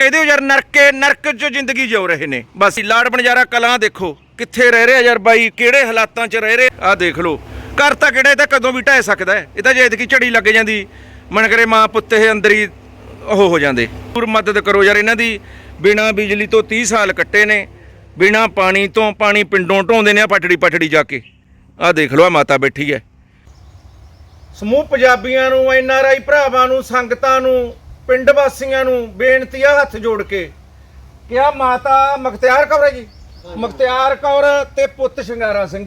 ਇਹਦੇ ਯਾਰ ਨਰਕੇ ਨਰਕ ਚ ਜ਼ਿੰਦਗੀ ਜਿਉ ਰਹੇ ਨੇ। ਬਸ ਲਾੜ ਬਣਜਾਰਾ ਕਲਾਂ ਦੇਖੋ, ਕਿੱਥੇ ਰਹਿ ਰਹੇ ਯਾਰ ਬਾਈ, ਕਿਹੜੇ ਹਾਲਾਤਾਂ ਚ ਰਹਿ ਰਹੇ? ਆ ਦੇਖ ਲਓ, ਘਰ ਤਾਂ ਕਿਹੜਾ, ਇਹ ਤਾਂ ਕਦੋਂ ਵੀ ਢਹਿ ਸਕਦਾ ਹੈ। ਇਹ ਤਾਂ ਜੇ ਇਤਕੀ ਝੜੀ ਲੱਗ ਜਾਂਦੀ ਮਨ ਕਰੇ ਮਾਂ ਪੁੱਤ ਇਹ ਅੰਦਰ ਹੀ ਉਹ ਹੋ ਜਾਂਦੇ। ਪੂਰ ਮਦਦ ਕਰੋ ਯਾਰ ਇਹਨਾਂ ਦੀ। ਬਿਨਾ ਬਿਜਲੀ ਤੋਂ 30 ਸਾਲ ਕੱਟੇ ਨੇ, ਬਿਨਾ ਪਾਣੀ ਤੋਂ, ਪਾਣੀ ਪਿੰਡੋਂ ਢੋਂਦੇ ਨੇ ਆ ਪਟੜੀ ਪਟੜੀ ਜਾ ਕੇ। ਆ ਦੇਖ ਲਓ ਆ ਮਾਤਾ ਬੈਠੀ ਹੈ। ਸਮੂਹ ਪੰਜਾਬੀਆਂ ਨੂੰ, ਐਨ ਭਰਾਵਾਂ ਨੂੰ, ਸੰਗਤਾਂ ਨੂੰ ਪਿੰਡ ਵਾਸੀਆਂ ਨੂੰ ਬੇਨਤੀ ਆ ਹੱਥ ਜੋੜ ਕੇ ਕਿ ਆ ਮਾਤਾ ਮਖਤਿਆਰ ਕੌਰ ਹੈ ਜੀ। ਮਖਤਿਆਰ ਕੌਰ ਤੇ ਪੁੱਤ ਸ਼ਿੰਗਾਰਾ ਸਿੰਘ।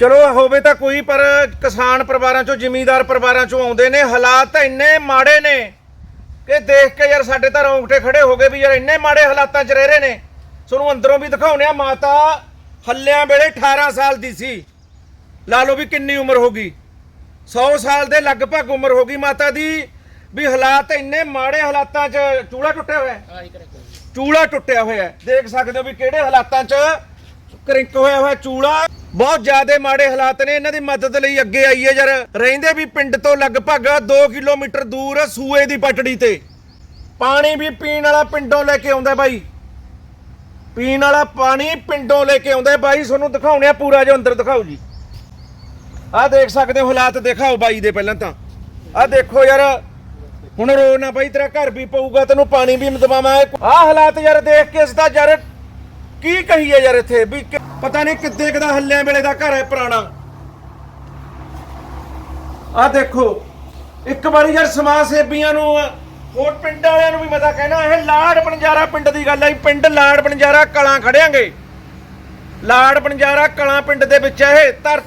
ਚਲੋ ਹੋਵੇ ਤਾਂ ਕੋਈ ਪਰ ਕਿਸਾਨ ਪਰਿਵਾਰਾਂ ਚੋਂ ਜ਼ਿਮੀਂਦਾਰ ਪਰਿਵਾਰਾਂ ਚੋਂ ਆਉਂਦੇ ਨੇ। ਹਾਲਾਤ ਇੰਨੇ ਮਾੜੇ ਨੇ ਕਿ ਦੇਖ ਕੇ ਯਾਰ ਸਾਡੇ ਤਾਂ ਰੌਂਗਟੇ ਖੜੇ ਹੋ ਗਏ ਵੀ ਯਾਰ ਇੰਨੇ ਮਾੜੇ ਹਾਲਾਤਾਂ 'ਚ ਰਹਿ ਰਹੇ ਨੇ। ਤੁਹਾਨੂੰ ਅੰਦਰੋਂ ਵੀ ਦਿਖਾਉਣੇ ਆ ਮਾਤਾ ਹੱਲਿਆਂ ਵੇਲੇ 18 ਸਾਲ ਦੀ ਸੀ। ਲਾ ਲਓ ਵੀ ਕਿੰਨੀ ਉਮਰ ਹੋ ਗਈ। 100 ਸਾਲ ਦੇ ਲਗਭਗ ਉਮਰ ਹੋ ਗਈ ਮਾਤਾ ਦੀ। ਵੀ ਹਾਲਾਤ ਇੰਨੇ ਮਾੜੇ ਹਾਲਾਤਾਂ 'ਚ ਚੂੜਾ ਟੁੱਟਿਆ ਹੋਇਆ ਹੈ। ਚੂੜਾ ਟੁੱਟਿਆ ਹੋਇਆ ਹੈ। ਦੇਖ ਸਕਦੇ ਹੋ ਵੀ ਕਿਹੜੇ ਹਾਲਾਤਾਂ 'ਚ ਕ੍ਰਿੰਕ ਹੋਇਆ ਹੋਇਆ ਚੂੜਾ। ਬਹੁਤ ਜ਼ਿਆਦਾ ਮਾੜੇ ਹਾਲਾਤ ਨੇ ਇਹਨਾਂ ਦੀ ਮਦਦ ਲਈ ਅੱਗੇ ਆਈਏ ਯਾਰ। ਰਹਿੰਦੇ ਵੀ ਪਿੰਡ ਤੋਂ ਲਗਭਗ 2 ਕਿਲੋਮੀਟਰ ਦੂਰ ਸੂਏ ਦੀ ਪਟੜੀ ਤੇ। ਪਾਣੀ ਵੀ ਪੀਣ ਵਾਲਾ ਪਿੰਡੋਂ ਲੈ ਕੇ ਆਉਂਦਾ ਬਾਈ। ਪੀਣ ਵਾਲਾ ਪਾਣੀ ਪਿੰਡੋਂ ਲੈ ਕੇ ਆਉਂਦਾ ਬਾਈ ਤੁਹਾਨੂੰ ਦਿਖਾਉਣੇ ਆ ਪੂਰਾ ਜੋ ਅੰਦਰ ਦਿਖਾਓ ਜੀ। ਆਹ ਦੇਖ ਸਕਦੇ ਹੋ ਹਾਲਾਤ ਦਿਖਾਓ ਬਾਈ ਦੇ ਪਹਿਲਾਂ ਤਾਂ। ਆਹ ਦੇਖੋ ਯਾਰ ਹੁਣ ਰੋ ਨਾ ਬਾਈ, ਤੇਰਾ ਘਰ ਵੀ ਪਊਗਾ, ਤੈਨੂੰ ਪਾਣੀ ਵੀ ਦਵਾਵਾਂ ਆਹ ਹਾਲਾਤ ਯਾਰ ਦੇਖ ਕੇ ਇਸ ਦਾ ਯਾਰ, ਕੀ ਕਹੀਏ ਯਾਰ ਇੱਥੇ ਵੀ ਪਤਾ ਨਹੀਂ ਕਿੱਦੇ ਕਦਾ ਹੱਲਿਆਂ ਵੇਲੇ ਦਾ ਘਰ ਹੈ ਪੁਰਾਣਾ। ਆਹ ਦੇਖੋ, ਇੱਕ ਵਾਰੀ ਯਾਰ ਸਮਾਜ ਸੇਵੀਆਂ ਨੂੰ, ਹੋਰ ਪਿੰਡ ਵਾਲਿਆਂ ਨੂੰ ਵੀ ਮੈਂ ਕਹਿਣਾ, ਇਹ ਲਾੜ ਬਣਜਾਰਾ ਪਿੰਡ ਦੀ ਗੱਲ ਹੈ ਪਿੰਡ ਲਾੜ ਬਣਜਾਰਾ ਕਲਾਂ ਖੜਿਆਂਗੇ। ਲਾੜ ਬਣਜਾਰਾ ਕਲਾਂ ਪਿੰਡ ਦੇ ਵਿੱਚ ਇਹ ਧਰ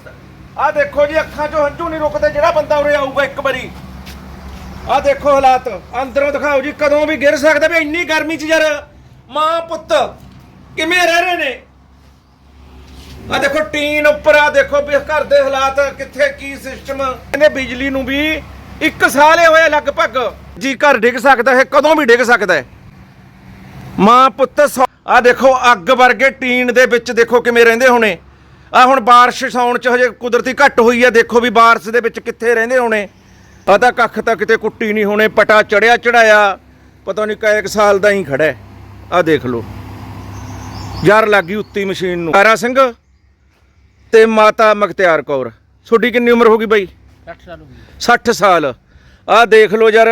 ਆਹ ਦੇਖੋ ਜੀ, ਅੱਖਾਂ 'ਚੋਂ ਹੰਝੂ ਨਹੀਂ ਰੁਕਦੇ, ਜਿਹੜਾ ਬੰਦਾ ਉਰੇ ਆਊਗਾ ਇੱਕ ਵਾਰੀ। ਆਹ ਦੇਖੋ ਹਾਲਾਤ। ਅੰਦਰੋਂ ਦਿਖਾਓ ਜੀ, ਕਦੋਂ ਵੀ ਗਿਰ ਸਕਦਾ ਵੀ ਇੰਨੀ ਗਰਮੀ 'ਚ ਯਾਰ। ਮਾਂ ਪੁੱਤ, ਕਿਵੇਂ ਰਹਿ ਰਹੇ ਨੇ? ਆ ਦੇਖੋ, ਟੀਨ ਉੱਪਰ ਆ ਦੇਖੋ ਵੀ ਘਰ ਦੇ ਹਾਲਾਤ ਕਿੱਥੇ, ਕੀ ਸਿਸਟਮ ਇਹਨੇ ਬਿਜਲੀ ਨੂੰ ਵੀ ਇੱਕ ਸਾਲ ਹੀ ਹੋਇਆ ਲਗਭਗ। ਜੀ, ਘਰ ਡਿੱਗ ਸਕਦਾ ਹੈ, ਕਦੋਂ ਵੀ ਡਿੱਗ ਸਕਦਾ ਹੈ। ਮਾਂ ਪੁੱਤ ਆ ਦੇਖੋ, ਅੱਗ ਵਰਗੇ ਟੀਨ ਦੇ ਵਿੱਚ ਦੇਖੋ ਕਿਵੇਂ ਰਹਿੰਦੇ ਹੋਣੇ। ਆ ਹੁਣ ਬਾਰਿਸ਼ ਸੌਣ ਚ ਹਜੇ ਕੁਦਰਤੀ ਘੱਟ ਹੋਈ ਹੈ ਦੇਖੋ ਵੀ ਬਾਰਿਸ਼ ਦੇ ਵਿੱਚ ਕਿੱਥੇ ਰਹਿੰਦੇ ਹੋਣੇ। ਆ ਤਾਂ ਕੱਖ ਤਾਂ ਕਿਤੇ ਕੁੱਟੀ ਨਹੀਂ ਹੋਣੇ ਪਟਾ ਚੜਿਆ ਚੜਾਇਆ ਪਤਾ ਨਹੀਂ ਕਏਕ ਸਾਲ ਦਾ ਹੀ ਖੜਾ ਆ ਦੇਖ ਲਓ। ਯਾਰ ਲੱਗੀ ਉੱਤੀ ਮਸ਼ੀਨ ਨੂੰ। ਤਾਰਾ ਸਿੰਘ ਤੇ ਮਾਤਾ ਮਖਤਿਆਰ ਕੌਰ। ਤੁਹਾਡੀ ਕਿੰਨੀ ਉਮਰ ਹੋ ਗਈ ਬਾਈ? 60 ਸਾਲ ਆਹ ਦੇਖ ਲਓ ਯਾਰ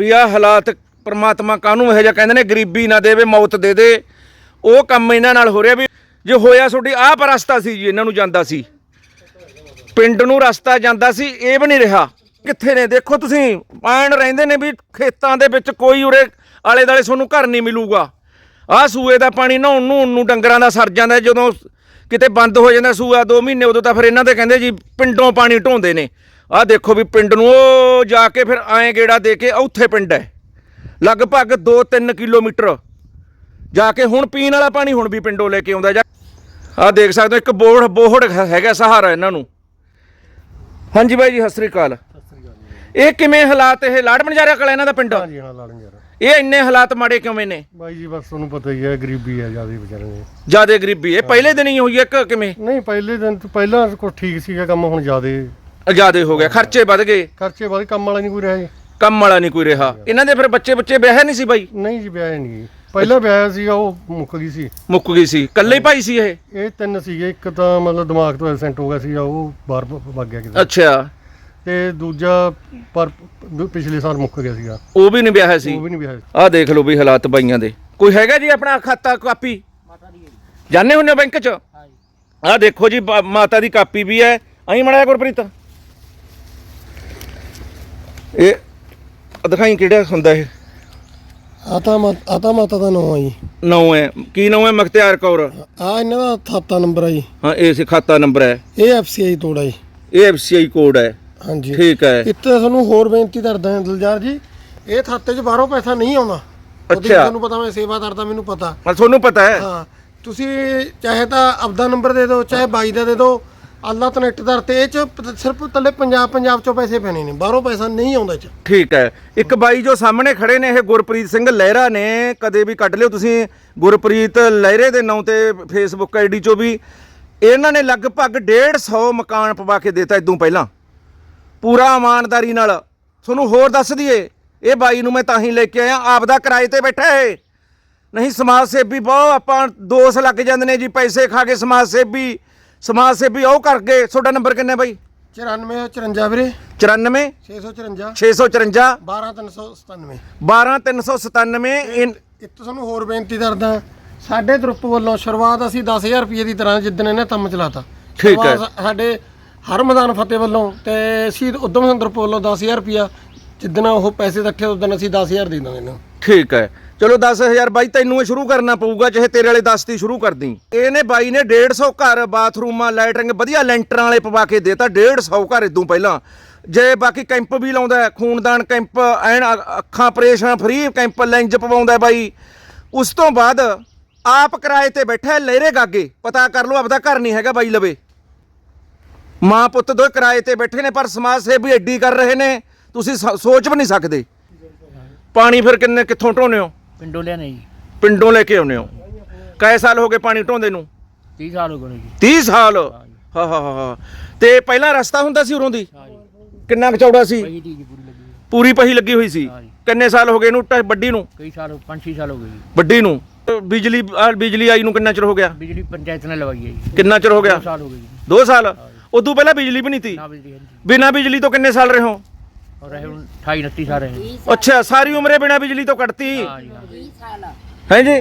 ਵੀ ਆਹ ਹਾਲਾਤ ਪ੍ਰਮਾਤਮਾ ਕਾਹਨੂੰ ਇਹੋ ਜਿਹਾ ਕਹਿੰਦੇ ਨੇ ਗਰੀਬੀ ਨਾ ਦੇਵੇ ਮੌਤ ਦੇ ਦੇ। ਉਹ ਕੰਮ ਇਹਨਾਂ ਨਾਲ ਹੋ ਰਿਹਾ ਵੀ ਜੇ ਹੋਇਆ ਤੁਹਾਡੀ ਆਹ ਪਰ ਰਸਤਾ ਸੀ ਜੀ ਇਹਨਾਂ ਨੂੰ ਜਾਂਦਾ ਸੀ। ਪਿੰਡ ਨੂੰ ਰਸਤਾ ਜਾਂਦਾ ਸੀ ਇਹ ਵੀ ਨਹੀਂ ਰਿਹਾ। ਕਿੱਥੇ ਨੇ? ਦੇਖੋ ਤੁਸੀਂ ਆਣ ਰਹਿੰਦੇ ਨੇ ਵੀ ਖੇਤਾਂ ਦੇ ਵਿੱਚ ਕੋਈ ਉਰੇ ਆਲੇ ਦਾਲੇ ਤੁਹਾਨੂੰ ਘਰ ਨਹੀਂ ਮਿਲੂਗਾ। ਆਹ ਸੂਏ ਦਾ ਪਾਣੀ ਨਹਾਉਣ ਨੂੰ ਨੂੰ ਡੰਗਰਾਂ ਦਾ ਸਰ ਜਾਂਦਾ ਜਦੋਂ ਕਿਤੇ ਬੰਦ ਹੋ ਜਾਂਦਾ ਸੂਆ 2 ਮਹੀਨੇ, ਉਦੋਂ ਤਾਂ ਫਿਰ ਇਹਨਾਂ ਦੇ ਕਹਿੰਦੇ ਜੀ ਪਿੰਡੋਂ ਪਾਣੀ ਢੋਂਦੇ ਨੇ। ਆਹ ਦੇਖੋ ਵੀ ਪਿੰਡ ਨੂੰ ਉਹ ਜਾ ਕੇ ਫਿਰ ਐਂ ਗੇੜਾ ਦੇ ਕੇ ਉੱਥੇ ਪਿੰਡ ਹੈ। ਲਗਭਗ 2-3 ਕਿਲੋਮੀਟਰ। ਜਾ ਕੇ ਹੁਣ ਪੀਣ ਵਾਲਾ ਪਾਣੀ ਹੁਣ ਵੀ ਪਿੰਡੋਂ ਲੈ ਕੇ ਆਉਂਦਾ ਜਾ ਆਹ ਦੇਖ ਸਕਦੇ ਹੋ, ਇੱਕ ਬੋਹੜ ਬੋਹੜ ਹੈਗਾ ਸਹਾਰਾ ਇਹਨਾਂ ਨੂੰ। ਹਾਂਜੀ ਬਾਈ ਜੀ, ਸਤਿ ਸ੍ਰੀ ਅਕਾਲ। ਇਹ ਕਿਵੇਂ ਹਾਲਾਤ ਇਹ? ਲਾੜ ਬਣਜਾਰਿਆ ਕਲਾ ਇਹਨਾਂ ਦਾ ਪਿੰਡ? ਹਾਂਜੀ ਹਾਂ ਲਾੜਨ ਯਾਰ ਇਹ ਇੰਨੇ ਹਾਲਾਤ ਮਾੜੇ ਕਿਵੇਂ ਨੇ ਬਾਈ ਜੀ ਬਸ ਤੁਹਾਨੂੰ ਪਤਾ ਹੀ ਹੈ ਗਰੀਬੀ ਹੈ ਜ਼ਿਆਦਾ ਵਿਚਾਰੇ ਨੇ। ਜਿਆਦੇ ਗਰੀਬੀ। ਇਹ ਪਹਿਲੇ ਦਿਨ ਹੀ ਹੋਈ ਹੈ ਕਿ ਕਿਵੇਂ? ਨਹੀਂ ਪਹਿਲੇ ਦਿਨ ਤੋਂ ਪਹਿਲਾਂ ਕੁਝ ਠੀਕ ਸੀਗਾ ਕੰਮ ਹੁਣ ਜਿਆਦੇ। ਜਿਆਦੇ ਹੋ ਗਿਆ। ਖਰਚੇ ਵੱਧ ਗਏ। ਖਰਚੇ ਬਾਅਦ ਕੰਮ ਵਾਲਾ ਨਹੀਂ ਕੋਈ ਰਿਹਾ ਜੀ। ਕੰਮ ਵਾਲਾ ਨਹੀਂ ਕੋਈ ਰਿਹਾ। ਇਹਨਾਂ ਦੇ ਫਿਰ ਬੱਚੇ ਬੱਚੇ ਵਿਆਹ ਨਹੀਂ ਸੀ ਬਾਈ? ਨਹੀਂ ਜੀ ਵਿਆਹ ਨਹੀਂ ਪਹਿਲਾਂ ਵਿਆਹ ਸੀਗਾ ਉਹ ਮੁੱਕ ਗਈ ਸੀ। ਮੁੱਕ ਗਈ ਸੀ। ਇਕੱਲੇ ਹੀ ਭਾਈ ਸੀ ਇਹ? ਇਹ ਤਿੰਨ ਸੀਗੇ ਇੱਕ ਤਾਂ ਮਤਲਬ ਦਿਮਾਗ ਤੋਂ ਐਬਸੈਂਟ ਹੋ ਗਿਆ ਸੀ ਉਹ ਬਾਹਰ ਭੱਗ ਗਿਆ ਕਿਤੇ। ਅੱਛਾ। ਤੇ ਦੂਜਾ ਪਰ ਪਿਛਲੇ ਸਾਲ ਮੁੱਕ ਗਿਆ ਸੀਗਾ। ਉਹ ਵੀ ਨਹੀਂ ਵਿਆਹ ਸੀ? ਉਹ ਵੀ ਨਹੀਂ ਵਿਆਹ ਆਹ ਦੇਖ ਲਓ ਵੀ ਹਾਲਾਤ ਬਾਈਆਂ ਦੇ। ਕੋਈ ਹੈਗਾ ਜੀ ਆਪਣਾ ਖਾਤਾ ਕਾਪੀ? ਜਾਣੇ ਹੁੰਨੇ ਬੈਂਕ ਚ? ਆਹ ਦੇਖੋ ਜੀ ਬਾ- ਮਾਤਾ ਦੀ ਕਾਪੀ ਵੀ ਹੈ। ਅਹੀਂ ਮੜਿਆ ਗੁਰਪ੍ਰੀਤ। ਇਹ ਆਹ ਦਿਖਾਈ ਕਿਹੜਾ ਹੁੰਦਾ ਇਹ? ਆਤਾ ਆਤਾ ਮਾਤਾ ਦਾ ਨਾਮ ਆ ਜੀ। ਨੌ ਹੈ। ਕੀ ਨੌ ਹੈ ਮਖਤਿਆਰ ਕੌਰ? ਆ ਇਹਨਾਂ ਦਾ ਖਾਤਾ ਨੰਬਰ ਆ ਜੀ। ਹਾਂ ਇਹ ਸੀ ਖਾਤਾ ਨੰਬਰ ਹੈ। ਇਹ ਐਫਸੀਆਈ ਤੋੜਾ ਜੀ। ਇਹ ਐਫਸੀਆਈ ਕੋਡ ਹੈ। ਹਾਂਜੀ। ਠੀਕ ਹੈ। ਇੱਥੇ ਤੁਹਾਨੂੰ ਹੋਰ ਬੇਨਤੀ ਕਰਦਾ ਹਾਂ ਦਿਲਜਾਰ ਜੀ ਇਹ ਖਾਤੇ 'ਚ ਬਾਹਰੋਂ ਪੈਸਾ ਨਹੀਂ ਆਉਂਦਾ। ਉਹਦੀ ਅੱਛਾ। ਤੁਹਾਨੂੰ ਪਤਾ ਮੈਂ ਸੇਵਾ ਕਰਦਾ ਮੈਨੂੰ ਪਤਾ। ਹਾਂ ਤੁਹਾਨੂੰ ਪਤਾ ਹੈ। ਹਾਂ ਤੁਸੀਂ ਚਾਹੇ ਤਾਂ ਆਪਦਾ ਨੰਬਰ ਦੇ ਦਿਓ ਚਾਹੇ ਬਾਈ ਦਾ ਦੇ ਦਿਓ ਅੱਲਾ ਕਨੈਕਟ ਦਰ ਤੇ ਇਹ 'ਚ ਪ- ਸਿਰਫ ਤੱਲੇ ਪੰਜਾਬ ਪੰਜਾਬ 'ਚੋਂ ਪੈਸੇ ਪੈਣੇ ਨੇ ਬਾਹਰੋਂ ਪੈਸਾ ਨਹੀਂ ਆਉਂਦਾ ਇਹ 'ਚ। ਠੀਕ ਹੈ। ਇੱਕ ਬਾਈ ਜੋ ਸਾਹਮਣੇ ਖੜੇ ਨੇ ਇਹ ਗੁਰਪ੍ਰੀਤ ਸਿੰਘ ਲਹਿਰਾ ਨੇ ਕਦੇ ਵੀ ਕੱਢ ਲਿਓ ਤੁਸੀਂ ਗੁਰਪ੍ਰੀਤ ਲਹਿਰੇ ਦੇ ਨਾਂ ਤੇ ਫੇਸਬੁੱਕ ਆਈਡੀ ਚੋਂ ਵੀ। ਇਹਨਾਂ ਨੇ ਲਗਭਗ 150 ਮਕਾਨ ਪਵਾ ਕੇ ਦਿੱਤਾ ਇਦੋਂ ਪਹਿਲਾਂ। ਪੂਰਾ ਇਮਾਨਦਾਰੀ ਨਾਲ। ਤੁਹਾਨੂੰ ਹੋਰ ਦੱਸ ਦਈਏ ਇਹ ਬਾਈ ਨੂੰ ਮੈਂ ਤਾਂ ਹੀ ਲੈ ਕੇ ਆਇਆ ਆਪਦਾ ਕਿਰਾਏ ਤੇ ਬੈਠਾ ਏ ਨਹੀਂ ਸਮਾਜ ਸੇਵੀ ਬਹੁਤ ਆਪਾਂ ਦੋਸ ਲੱਗ ਜਾਂਦੇ ਨੇ ਜੀ ਪੈਸੇ ਖਾ ਕੇ ਸਮਾਜ ਸੇਵੀ। ਸਮਾਜ ਸੇਵੀ ਉਹ ਕਰ ਗਏ ਤੁਹਾਡਾ ਨੰਬਰ ਕਿੰਨਾ ਬਾਈ? 94 54 ਵੀਰੇ। 94 654 654 12397 12397 ਇਨ- ਇੱਕ ਤੁਹਾਨੂੰ ਹੋਰ ਬੇਨਤੀ ਕਰਦਾ ਸਾਡੇ ਗਰੁੱਪ ਵੱਲੋਂ ਸ਼ੁਰੂਆਤ ਅਸੀਂ 10000 ਰੁਪਏ ਦੀ ਤਰ੍ਹਾਂ ਜਿੱਦਣ ਇਹਨੇ ਕੰਮ ਚਲਾਤਾ। ਠੀਕ ਹੈ। ਸਾਡੇ ਹਰ ਮੈਦਾਨ ਫਤਿਹ ਵੱਲੋਂ ਤੇ ਸ਼ਹੀਦ ਉਦਮ ਸਿੰਘ ਗਰੁੱਪ ਵੱਲੋਂ 10000 ਰੁਪਿਆ ਜਿੱਦਣ ਉਹ ਪੈਸੇ ਇਕੱਠੇ ਉਦੋਂ ਅਸੀਂ 10000 ਦੇ ਦਾਂਗੇ ਇਹਨੂੰ ਠੀਕ ਹੈ। ਚਲੋ 10000 ਬਾਈ ਤੈਨੂੰ ਇਹ ਸ਼ੁਰੂ ਕਰਨਾ ਪਊਗਾ ਚਾਹੇ ਤੇਰੇ ਵਾਲੇ 10 ਦੀ ਸ਼ੁਰੂ ਕਰ ਦੀ ਇਹਨੇ ਬਾਈ ਨੇ 150 ਘਰ ਬਾਥਰੂਮਾਂ ਲੈਟਰਿੰਗ ਵਧੀਆ ਲੈਂਟਰਾਂ ਵਾਲੇ ਪਵਾ ਕੇ ਦੇਤਾ 150 ਘਰ ਇਦੋਂ ਪਹਿਲਾਂ। ਜੇ ਬਾਕੀ ਕੈਂਪ ਵੀ ਲਾਉਂਦਾ ਹੈ, ਖੂਨਦਾਨ ਕੈਂਪ ਐਨ ਅ- ਅੱਖਾਂ ਆਪਰੇਸ਼ਨ ਫ੍ਰੀ ਕੈਂਪ ਲੈਂਜ ਪਵਾਉਂਦਾ ਹੈ ਬਾਈ। ਉਸ ਤੋਂ ਬਾਅਦ ਆਪ ਕਿਰਾਏ ਤੇ ਬੈਠਾ ਹੈ ਲਹਿਰੇ ਗਾਗੇ। ਪਤਾ ਕਰ ਲਓ ਆਪਦਾ ਘਰ ਨਹੀਂ ਹੈਗਾ ਬਾਈ ਲਵੇ। ਮਾਂ ਪੁੱਤ ਦੋ ਕਿਰਾਏ ਤੇ ਬੈਠੇ ਨੇ ਪਰ ਸਮਾਜ ਸੇਵੀ ਐਡੀ ਕਰ ਰਹੇ ਨੇ ਤੁਸੀਂ ਸ- ਸੋਚ ਵੀ ਨਹੀਂ ਸਕਦੇ। ਪਾਣੀ ਫਿਰ ਕਿੰਨੇ ਕਿੱਥੋਂ ਢੋਨੇ ਹੋ? ਪਿੰਡੋਂ ਲਿਆਨੇ ਜੀ। ਪਿੰਡੋਂ ਲੈ ਕੇ ਆਉਨੇ ਹੋ। ਕਈ ਸਾਲ ਹੋ ਗਏ ਪਾਣੀ ਢੋਂਦੇ ਨੂੰ? 30 ਸਾਲ ਹੋ ਗਏ ਜੀ। 30 ਸਾਲ? ਹਾਂ ਹਾਂ ਹਾਂ ਹਾਂ ਤੇ ਪਹਿਲਾਂ ਰਸਤਾ ਹੁੰਦਾ ਸੀ ਉਰੋਂ ਦੀ? ਹਾਂ ਜੀ। ਕਿੰਨਾ ਕੁ ਚੌੜਾ ਸੀ? ਕਈ ਦੀ ਜੀ ਪੂਰੀ ਲੱਗੀ ਹੋਈ। ਪੂਰੀ ਪਹੀ ਲੱਗੀ ਹੋਈ ਸੀ। ਕਿੰਨੇ ਸਾਲ ਹੋ ਗਏ ਇਹਨੂੰ ਟ- ਵੱਡੀ ਨੂੰ? ਕਈ ਸਾਲ 5-6 ਸਾਲ ਹੋ ਗਏ ਜੀ। ਵੱਡੀ ਨੂੰ? ਬਿਜਲੀ ਆਹ ਬਿਜਲੀ ਆਈ ਨੂੰ ਕਿੰਨਾ ਚਿਰ ਹੋ ਗਿਆ? ਬਿਜਲੀ ਪੰਚਾਇਤ ਨੇ ਲਵਾਈ ਹੈ ਜੀ। ਕਿੰਨਾ ਚਿਰ ਹੋ ਗਿਆ? 2 ਸਾਲ ਹੋ ਗਏ ਜੀ। 2 ਸਾਲ? ਉਦੋਂ ਪਹਿਲਾਂ ਬਿਜਲੀ ਵੀ ਨਹੀਂ ਸੀ ਨਾ ਬਿਜਲੀ ਬਿਨਾ ਤੋਂ ਕਿੰਨੇ ਸਾਲ ਰਹੇ ਹੋ? ਔਰ ਇਹ ਹੁਣ 28 29 ਸਾਲ ਰਹੇ ਅੱਛਾ ਸਾਰੀ ਉਮਰੇ ਬਿਨਾ ਬਿਜਲੀ ਤੋਂ ਕੱਟਤੀ। ਹਾਂ ਜੀ ਹਾਂ ਹੈ ਜੀ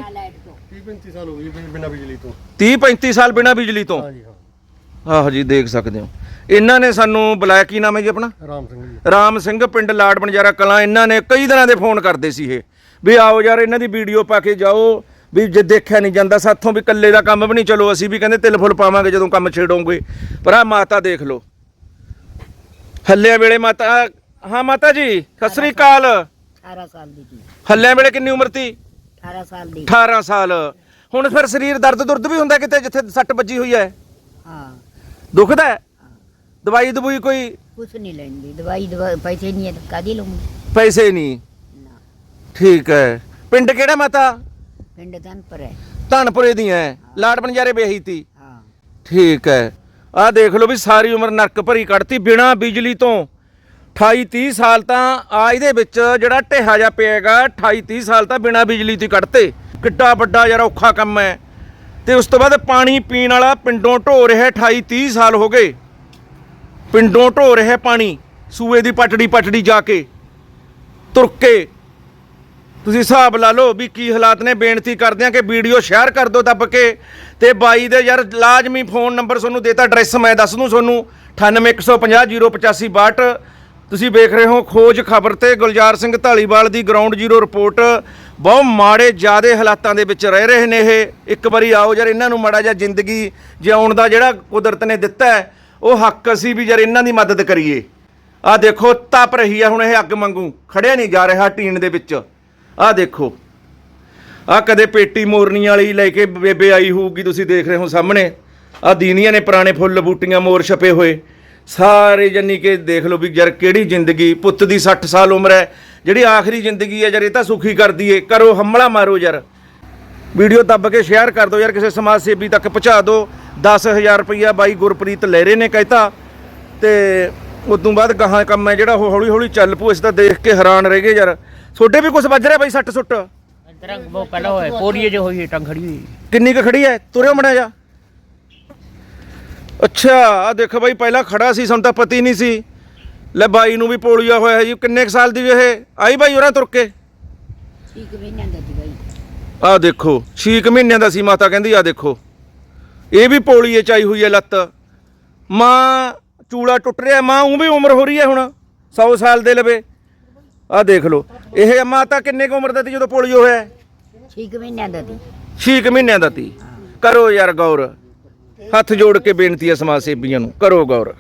30 35 ਸਾਲ ਹੋ ਗਏ ਬਿ- ਬਿਨਾਂ ਬਿਜਲੀ ਤੋਂ। 30 35 ਸਾਲ ਬਿਨਾ ਬਿਜਲੀ ਤੋਂ? ਹਾਂਜੀ ਹਾਂ। ਆਹ ਜੀ ਦੇਖ ਸਕਦੇ ਹੋ। ਇਹਨਾਂ ਨੇ ਸਾਨੂੰ ਬੁਲਾਇਆ ਕੀ ਨਾਮ ਹੈ ਜੀ ਆਪਣਾ? ਰਾਮ ਸਿੰਘ ਜੀ। ਰਾਮ ਸਿੰਘ ਪਿੰਡ ਲਾੜ ਬਣਜਾਰਾ ਕਲਾਂ। ਇਹਨਾਂ ਨੇ ਕਈ ਦਿਨਾਂ ਦੇ ਫੋਨ ਕਰਦੇ ਸੀ ਇਹ। ਵੀ ਆਓ ਯਾਰ ਇਹਨਾਂ ਦੀ ਵੀਡੀਓ ਪਾ ਕੇ ਜਾਓ। ਵੀ ਜੇ ਦੇਖਿਆ ਨਹੀਂ ਜਾਂਦਾ ਸਾਥੋਂ ਵੀ ਇਕੱਲੇ ਦਾ ਕੰਮ ਵੀ ਨਹੀਂ ਚਲੋ ਅਸੀਂ ਵੀ ਕਹਿੰਦੇ ਤਿਲ ਫੁੱਲ ਪਾਵਾਂਗੇ ਜਦੋਂ ਕੰਮ ਛੇੜੋਗੇ। ਪਰ ਆ ਮਾਤਾ ਦੇਖ ਲਓ। ਹੱਲਿਆਂ ਵੇਲੇ ਮਾਤਾ ਹਾਂ ਮਾਤਾ ਜੀ ਸਤਿ ਸ੍ਰੀ ਅਕਾਲ। 18 ਸਾਲ ਦੀ ਸੀ ਹੱਲਿਆਂ ਵੇਲੇ ਕਿੰਨੀ ਉਮਰ ਸੀ 18 ਸਾਲ ਦੀ। 18 ਸਾਲ। ਹੁਣ ਫਿਰ ਸਰੀਰ ਦਰਦ ਦੁਰਦ ਵੀ ਹੁੰਦਾ ਕਿਤੇ ਜਿੱਥੇ ਸੱਟ ਵੱਜੀ ਹੋਈ ਹੈ? ਹਾਂ। ਦੁਖਦਾ ਹੈ? ਦਵਾਈ ਦਵਾਈ ਕੋਈ? ਕੁਛ ਨਹੀਂ ਲੈਂਦੀ। ਦਵਾਈ ਦਵਾ ਪੈਸੇ ਨਹੀਂ ਹੈ ਤਾਂ ਕਾਦੀ ਲਊਂਗੀ? ਪੈਸੇ ਨਹੀਂ। ਨਾ। ਠੀਕ ਹੈ। ਪਿੰਡ ਕਿਹੜਾ ਮਾਤਾ? ਪਿੰਡ ਤਨ ਪਰ ਹੈ। ਧਨਪੁਰੇ ਦੀਆਂ ਹੈ। ਲਾੜ ਬਣਜਾਰੇ ਵੇਹੀ ਤੀ। ਹਾਂ। ਠੀਕ ਹੈ। ਆਹ ਦੇਖ ਲਓ ਵੀ ਸਾਰੀ ਉਮਰ ਨਰਕ ਭਰੀ ਕੱਢਤੀ। ਬਿਨਾ ਬਿਜਲੀ ਤੋਂ 28 30 ਸਾਲ ਤਾਂ ਆ ਇਹਦੇ ਵਿੱਚ ਜਿਹੜਾ ਢੇਹਾ ਜਾ ਪਿਆਗਾ 28 30 ਸਾਲ ਤਾਂ ਬਿਨਾ ਬਿਜਲੀ ਤੋਂ ਕੱਢਤੇ। ਕਿੱਡਾ ਵੱਡਾ ਯਾਰ ਔਖਾ ਕੰਮ ਹੈ। ਤੇ ਉਸ ਤੋਂ ਬਾਅਦ ਪਾਣੀ ਪੀਣ ਵਾਲਾ ਪਿੰਡੋਂ ਢੋ ਰਿਹਾ 28 30 ਸਾਲ ਹੋ ਗਏ। ਪਿੰਡੋਂ ਢੋ ਰਿਹਾ ਪਾਣੀ। ਸੂਏ ਦੀ ਪਟੜੀ ਪਟੜੀ ਜਾ ਕੇ ਤੁਰ ਕੇ ਤੁਸੀਂ ਹਿਸਾਬ ਲਾ ਲਓ ਵੀ ਕੀ ਹਾਲਾਤ ਨੇ, ਬੇਨਤੀ ਕਰਦੇ ਆ ਕਿ ਵੀਡੀਓ ਸ਼ੇਅਰ ਕਰ ਦਿਓ ਦੱਬ ਕੇ। ਤੇ ਬਾਈ ਦੇ ਯਾਰ ਲਾਜ਼ਮੀ ਫੋਨ ਨੰਬਰ ਤੁਹਾਨੂੰ ਦੇਤਾ, ਐਡਰੈਸ ਮੈਂ ਦੱਸ ਦੂੰ ਤੁਹਾਨੂੰ। 9815050862 ਤੁਸੀਂ ਵੇਖ ਰਹੇ ਹੋ ਖੋਜ ਖਬਰ ਤੇ ਗੁਲਜ਼ਾਰ ਸਿੰਘ ਢਾਲੀਵਾਲ ਦੀ ਗਰਾਊਂਡ ਜ਼ੀਰੋ ਰਿਪੋਰਟ ਬਹੁਤ ਮਾੜੇ, ਜਿਆਦੇ ਹਾਲਾਤਾਂ ਦੇ ਵਿੱਚ ਰਹਿ ਰਹੇ ਨੇ ਇਹ। ਇੱਕ ਵਾਰੀ ਆਓ ਯਾਰ, ਇਹਨਾਂ ਨੂੰ ਮਾੜਾ ਜਿਹਾ ਜ਼ਿੰਦਗੀ ਜਿਉਣ ਦਾ ਜਿਹੜਾ ਕੁਦਰਤ ਨੇ ਦਿੱਤਾ ਉਹ ਹੱਕ ਅਸੀਂ ਵੀ ਯਾਰ ਇਹਨਾਂ ਦੀ ਮਦਦ ਕਰੀਏ। ਆ ਦੇਖੋ, ਤਪ ਰਹੀ ਆ ਹੁਣ ਇਹ ਅੱਗ ਮੰਗੂ ਖੜਿਆ ਨਹੀਂ ਜਾ ਰਿਹਾ ਟੀਨ ਦੇ ਵਿੱਚ। ਆਹ ਦੇਖੋ। ਆ ਕਦੇ ਪੇਟੀ ਮੋਰਨੀ ਵਾਲੀ ਲੈ ਕੇ ਬੇਬੇ ਆਈ ਹੋਊਗੀ, ਤੁਸੀਂ ਦੇਖ ਰਹੇ ਹੋ ਸਾਹਮਣੇ। ਆ ਦੀਨੀਆਂ ਨੇ ਪੁਰਾਣੇ ਫੁੱਲ ਬੂਟੀਆਂ ਮੋਰ ਛਪੇ ਹੋਏ। ਸਾਰੇ ਜੰਨੀ ਕੇ ਦੇਖ ਲਓ ਵੀ ਯਾਰ ਕਿਹੜੀ ਜ਼ਿੰਦਗੀ, ਪੁੱਤ ਦੀ 60 ਸਾਲ ਉਮਰ ਹੈ। ਜਿਹੜੀ ਆਖਰੀ ਜ਼ਿੰਦਗੀ ਹੈ ਯਾਰ, ਇਹ ਤਾਂ ਸੁਖੀ ਕਰ ਦਈਏ। ਕਰੋ, ਹਮਲਾ ਮਾਰੋ ਯਾਰ। ਵੀਡੀਓ ਦੱਬ ਕੇ ਸ਼ੇਅਰ ਕਰ ਦਿਓ ਯਾਰ, ਕਿਸੇ ਸਮਾਜ ਸੇਵੀ ਤੱਕ ਪਹੁੰਚਾ ਦਿਓ। 10000 ਰੁਪਈਆ ਬਾਈ ਗੁਰਪ੍ਰੀਤ ਲਹਿਰੇ ਨੇ ਕਹਿਤਾ। ਤੇ ਤੋਂ ਬਾਅਦ ਗਾਹਾਂ ਕੰਮ ਹੈ ਜਿਹੜਾ ਉਹ ਹੌਲੀ ਹੌਲੀ ਚੱਲ ਪੂ ਇਸ ਦਾ ਦੇਖ ਕੇ ਹੈਰਾਨ ਰਹਿ ਗਏ ਯਾਰ। ਤੁਹਾਡੇ ਵੀ ਕੁਝ ਵੱਜ ਰਿਹਾ ਬਾਈ ਸੱਟ ਸੁੱਟ? ਪਹਿਲਾਂ ਹੋਇਆ ਪੋਲੀਏ ਜੋ ਹੋਈ ਹੈ, ਟੰਗ ਖੜੀ ਹੋਈ। ਕਿੰਨੀ ਕੁ ਖੜੀ ਐ ਤੁਰਿਓ ਮੜਾ ਜਾ। ਅੱਛਾ ਆ ਦੇਖੋ ਬਾਈ ਪਹਿਲਾਂ ਖੜਾ ਸੀ ਸਾਨੂੰ ਤਾਂ ਪਤਾ ਹੀ ਨਹੀਂ ਸੀ। ਲੈ ਬਾਈ ਨੂੰ ਵੀ ਪੋਲੀਆ ਹੋਇਆ ਹੈ ਜੀ ਕਿੰਨੇ ਕੁ ਸਾਲ ਦੀ ਇਹ? ਆਈ ਬਾਈ ਉਹਨਾਂ ਤੁਰ ਕੇ? ਠੀਕ ਮਹੀਨਿਆਂ ਦਾ ਸੀ ਬਾਈ। ਆ ਦੇਖੋ 6 ਮਹੀਨਿਆਂ ਦਾ ਸੀ ਮਾਤਾ ਕਹਿੰਦੀ ਆ ਦੇਖੋ। ਇਹ ਵੀ ਪੋਲੀਏ ਚ ਆਈ ਹੋਈ ਹੈ ਲੱਤ। ਮਾਂ ਚੂੜਾ ਟੁੱਟ ਰਿਹਾ ਮਾਂ ਉਹ ਵੀ ਉਮਰ ਹੋ ਰਹੀ ਹੈ ਹੁਣ 100 ਸਾਲ ਦੇ ਲਵੇ। ਆ ਦੇਖ ਲਓ। ਇਹ ਮਾਤਾ ਕਿੰਨੇ ਕੁ ਉਮਰ ਦਾ ਸੀ ਜਦੋਂ ਪੋਲੀਓ ਹੋਇਆ? ਠੀਕ ਮਹੀਨਿਆਂ ਦਾ ਸੀ। 6 ਮਹੀਨਿਆਂ ਦਾ ਤੀ ਕਰੋ ਯਾਰ ਗੌਰ। ਹੱਥ ਜੋੜ ਕੇ ਬੇਨਤੀ ਹੈ ਸਮਾਜ ਸੇਵੀਆਂ ਨੂੰ। ਕਰੋ ਗੌਰ।